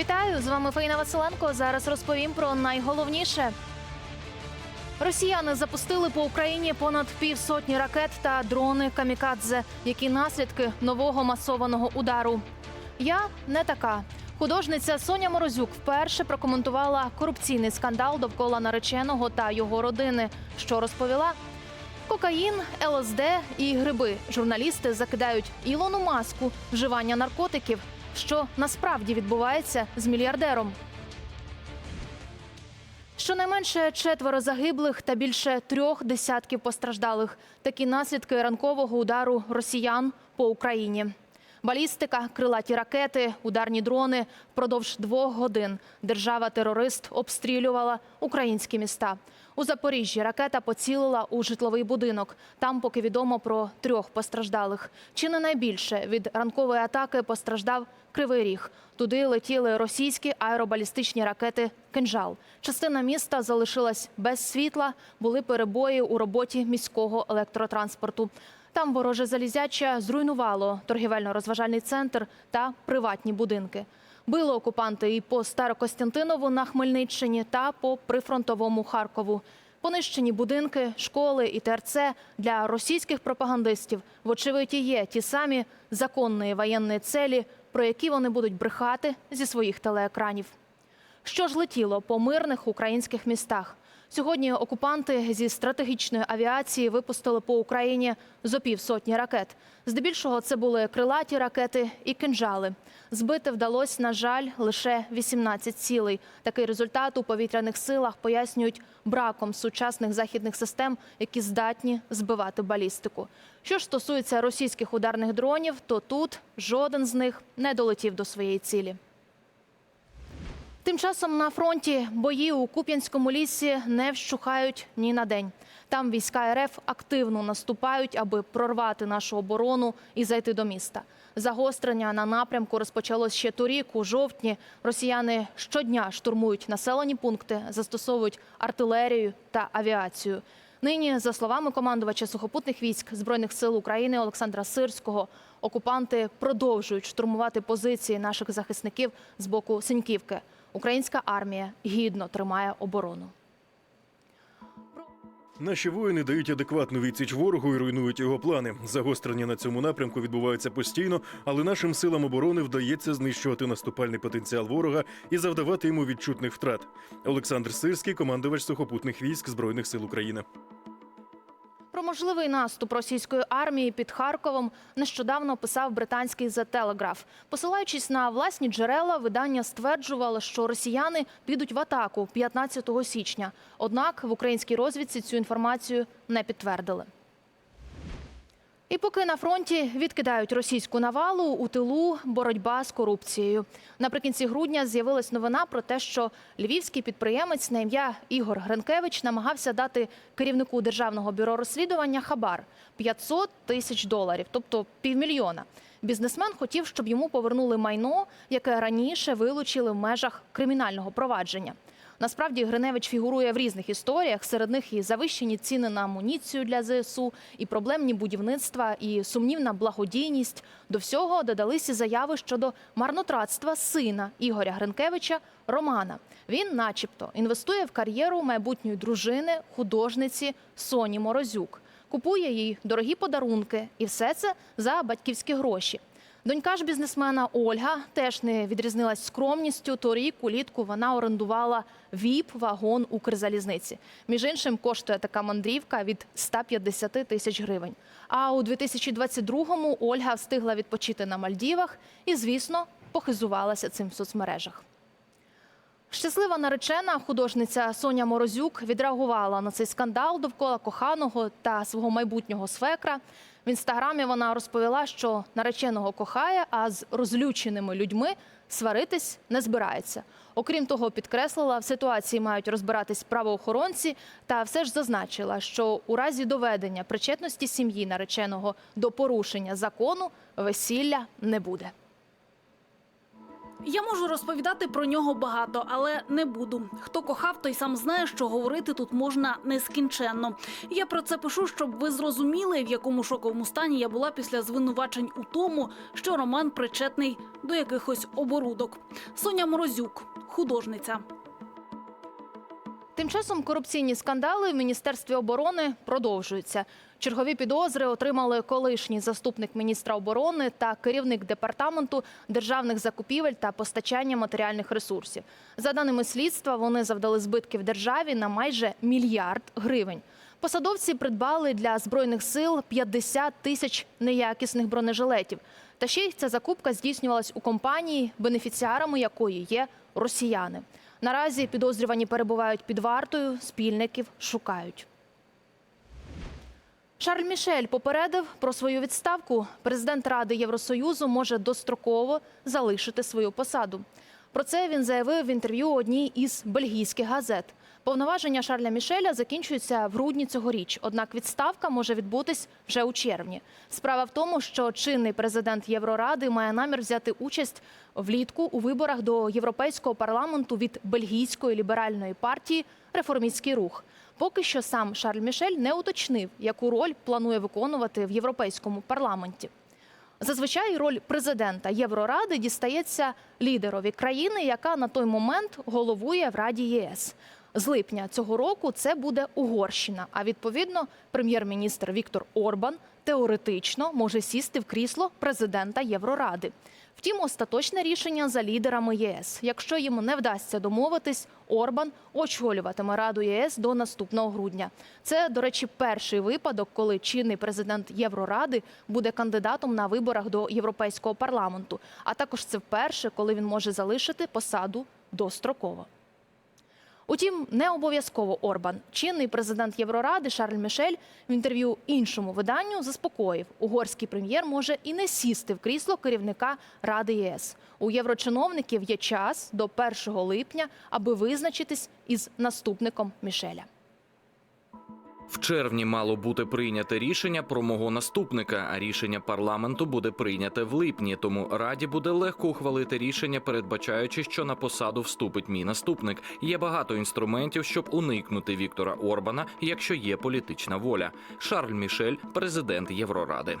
Вітаю з вами Фаїна Василенко. Зараз розповім про найголовніше. Росіяни запустили по Україні понад півсотні ракет та дрони камікадзе. Які наслідки нового масованого удару? Я не така. Художниця Соня Морозюк вперше прокоментувала корупційний скандал довкола нареченого та його родини. Що розповіла? Кокаїн, ЛСД і гриби. Журналісти закидають Ілону маску вживання наркотиків. Що насправді відбувається з мільярдером? Щонайменше четверо загиблих та більше трьох десятків постраждалих. Такі наслідки ранкового удару росіян по Україні. Балістика, крилаті ракети, ударні дрони. Впродовж двох годин держава-терорист обстрілювала українські міста. У Запоріжжі ракета поцілила у житловий будинок. Там поки відомо про трьох постраждалих. Чи не найбільше від ранкової атаки постраждав Кривий Ріг. Туди летіли російські аеробалістичні ракети «Кинжал». Частина міста залишилась без світла. Були перебої у роботі міського електротранспорту. Там вороже залізяча зруйнувало торгівельно-розважальний центр та приватні будинки. Били окупанти і по Старокостянтинову на Хмельниччині та по прифронтовому Харкову. Понищені будинки, школи і ТРЦ для російських пропагандистів, вочевидь, є ті самі законні воєнні целі, про які вони будуть брехати зі своїх телеекранів. Що ж летіло по мирних українських містах? Сьогодні окупанти зі стратегічної авіації випустили по Україні зо півсотні ракет. Здебільшого це були крилаті ракети і кинжали. Збити вдалося, на жаль, лише 18 цілей. Такий результат у повітряних силах пояснюють браком сучасних західних систем, які здатні збивати балістику. Що ж стосується російських ударних дронів, то тут жоден з них не долетів до своєї цілі. Тим часом на фронті бої у Куп'янському лісі не вщухають ні на день. Там війська РФ активно наступають, аби прорвати нашу оборону і зайти до міста. Загострення на напрямку розпочалось ще торік. У жовтні росіяни щодня штурмують населені пункти, застосовують артилерію та авіацію. Нині, за словами командувача сухопутних військ збройних сил України Олександра Сирського, окупанти продовжують штурмувати позиції наших захисників з боку Синьківки. Українська армія гідно тримає оборону. Наші воїни дають адекватну відсіч ворогу і руйнують його плани. Загострення на цьому напрямку відбуваються постійно, але нашим силам оборони вдається знищувати наступальний потенціал ворога і завдавати йому відчутних втрат. Олександр Сирський, командувач сухопутних військ збройних сил України. Можливий наступ російської армії під Харковом нещодавно писав британський The Telegraph. Посилаючись на власні джерела, видання стверджувало, що росіяни підуть в атаку 15 січня. Однак в українській розвідці цю інформацію не підтвердили. І поки на фронті відкидають російську навалу, у тилу боротьба з корупцією. Наприкінці грудня з'явилась новина про те, що львівський підприємець на ім'я Ігор Гринкевич намагався дати керівнику державного бюро розслідування хабар 500 тисяч доларів, тобто півмільйона. Бізнесмен хотів, щоб йому повернули майно, яке раніше вилучили в межах кримінального провадження. Насправді Гриневич фігурує в різних історіях. Серед них і завищені ціни на амуніцію для ЗСУ, і проблемні будівництва, і сумнівна благодійність. До всього додалися заяви щодо марнотратства сина Ігоря Гринкевича Романа. Він, начебто, інвестує в кар'єру майбутньої дружини, художниці Соні Морозюк. Купує їй дорогі подарунки, і все це за батьківські гроші. Донька ж бізнесмена Ольга теж не відрізнилась скромністю. Торік улітку вона орендувала ВІП-вагон Укрзалізниці. Між іншим, коштує така мандрівка від 150 тисяч гривень. А у 2022-му Ольга встигла відпочити на Мальдівах і, звісно, похизувалася цим в соцмережах. Щаслива наречена художниця Соня Морозюк відреагувала на цей скандал довкола коханого та свого майбутнього свекра. В інстаграмі вона розповіла, що нареченого кохає, а з розлюченими людьми сваритись не збирається. Окрім того, підкреслила, в ситуації мають розбиратись правоохоронці, та все ж зазначила, що у разі доведення причетності сім'ї нареченого до порушення закону весілля не буде. Я можу розповідати про нього багато, але не буду. Хто кохав, той сам знає, що говорити тут можна нескінченно. Я про це пишу, щоб ви зрозуміли, в якому шоковому стані я була після звинувачень у тому, що Роман причетний до якихось оборудок. Соня Морозюк, художниця. Тим часом корупційні скандали в міністерстві оборони продовжуються. Чергові підозри отримали колишній заступник міністра оборони та керівник департаменту державних закупівель та постачання матеріальних ресурсів. За даними слідства, вони завдали збитків державі на майже мільярд гривень. Посадовці придбали для збройних сил 50 тисяч неякісних бронежилетів. Та ще й ця закупка здійснювалась у компанії, бенефіціарами якої є росіяни. Наразі підозрювані перебувають під вартою, спільників шукають. Шарль Мішель попередив про свою відставку. Президент Ради Євросоюзу може достроково залишити свою посаду. Про це він заявив в інтерв'ю одній із бельгійських газет. Повноваження Шарля Мішеля закінчуються в грудні цьогоріч, однак відставка може відбутись вже у червні. Справа в тому, що чинний президент Євроради має намір взяти участь влітку у виборах до Європейського парламенту від бельгійської ліберальної партії Реформістський рух. Поки що сам Шарль Мішель не уточнив, яку роль планує виконувати в європейському парламенті. Зазвичай роль президента Євроради дістається лідерові країни, яка на той момент головує в Раді ЄС. З липня цього року це буде Угорщина. А відповідно, прем'єр-міністр Віктор Орбан теоретично може сісти в крісло президента Євроради. Втім, остаточне рішення за лідерами ЄС. Якщо їм не вдасться домовитись, Орбан очолюватиме Раду ЄС до наступного грудня. Це, до речі, перший випадок, коли чинний президент Євроради буде кандидатом на виборах до Європейського парламенту. А також це вперше, коли він може залишити посаду достроково. Утім, не обов'язково Орбан. Чинний президент Євроради Шарль Мішель в інтерв'ю іншому виданню заспокоїв, угорський прем'єр може і не сісти в крісло керівника Ради ЄС. У єврочиновників є час до 1 липня, аби визначитись із наступником Мішеля. В червні мало бути прийняте рішення про мого наступника, а рішення парламенту буде прийняте в липні. Тому раді буде легко ухвалити рішення, передбачаючи, що на посаду вступить мій наступник. Є багато інструментів, щоб уникнути Віктора Орбана, якщо є політична воля. Шарль Мішель, президент Євроради.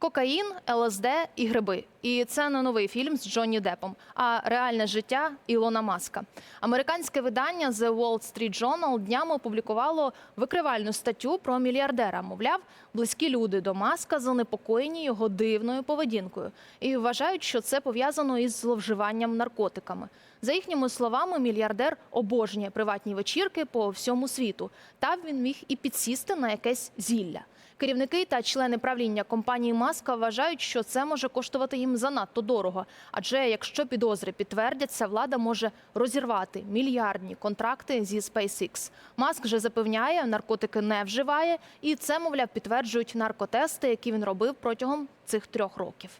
Кокаїн, ЛСД і гриби. І це не новий фільм з Джонні Деппом, а реальне життя Ілона Маска. Американське видання The Wall Street Journal днями опублікувало викривальну статтю про мільярдера. Мовляв, близькі люди до Маска занепокоєні його дивною поведінкою і вважають, що це пов'язано із зловживанням наркотиками. За їхніми словами, мільярдер обожнює приватні вечірки по всьому світу. Там він міг і підсісти на якесь зілля. Керівники та члени правління компанії Маска вважають, що це може коштувати їм занадто дорого. Адже якщо підозри підтвердяться, влада може розірвати мільярдні контракти зі SpaceX. Маск же запевняє, наркотики не вживає, і це, мовляв, підтверджують наркотести, які він робив протягом цих трьох років.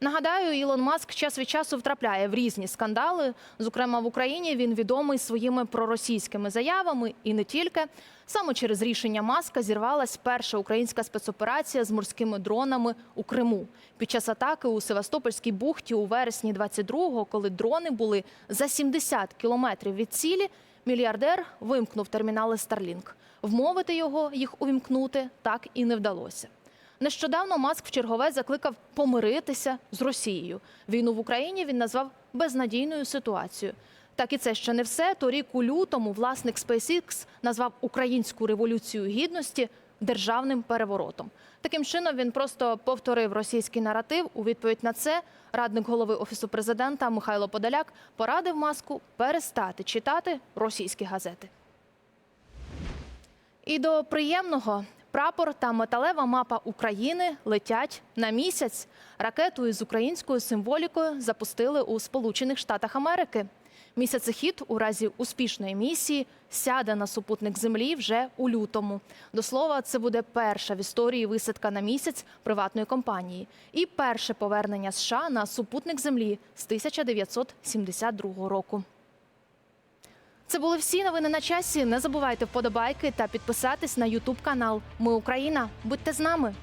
Нагадаю, Ілон Маск час від часу втрапляє в різні скандали. Зокрема, в Україні він відомий своїми проросійськими заявами і не тільки. Саме через рішення Маска зірвалась перша українська спецоперація з морськими дронами у Криму. Під час атаки у Севастопольській бухті у вересні 22-го, коли дрони були за 70 кілометрів від цілі, мільярдер вимкнув термінали Starlink. Вмовити його їх увімкнути так і не вдалося. Нещодавно Маск в чергове закликав помиритися з Росією. Війну в Україні він назвав безнадійною ситуацією. Так і це ще не все. Торік у лютому власник SpaceX назвав українську революцію гідності державним переворотом. Таким чином він просто повторив російський наратив. У відповідь на це радник голови офісу президента Михайло Подоляк порадив маску перестати читати російські газети. І до приємного прапор та металева мапа України летять на місяць. Ракету із українською символікою запустили у Сполучених Штатах Америки. Місяцехід у разі успішної місії сяде на супутник землі вже у лютому. До слова, це буде перша в історії висадка на місяць приватної компанії і перше повернення США на супутник землі з 1972 року. Це були всі новини на часі. Не забувайте вподобайки та підписатись на Ютуб канал. Ми Україна. Будьте з нами.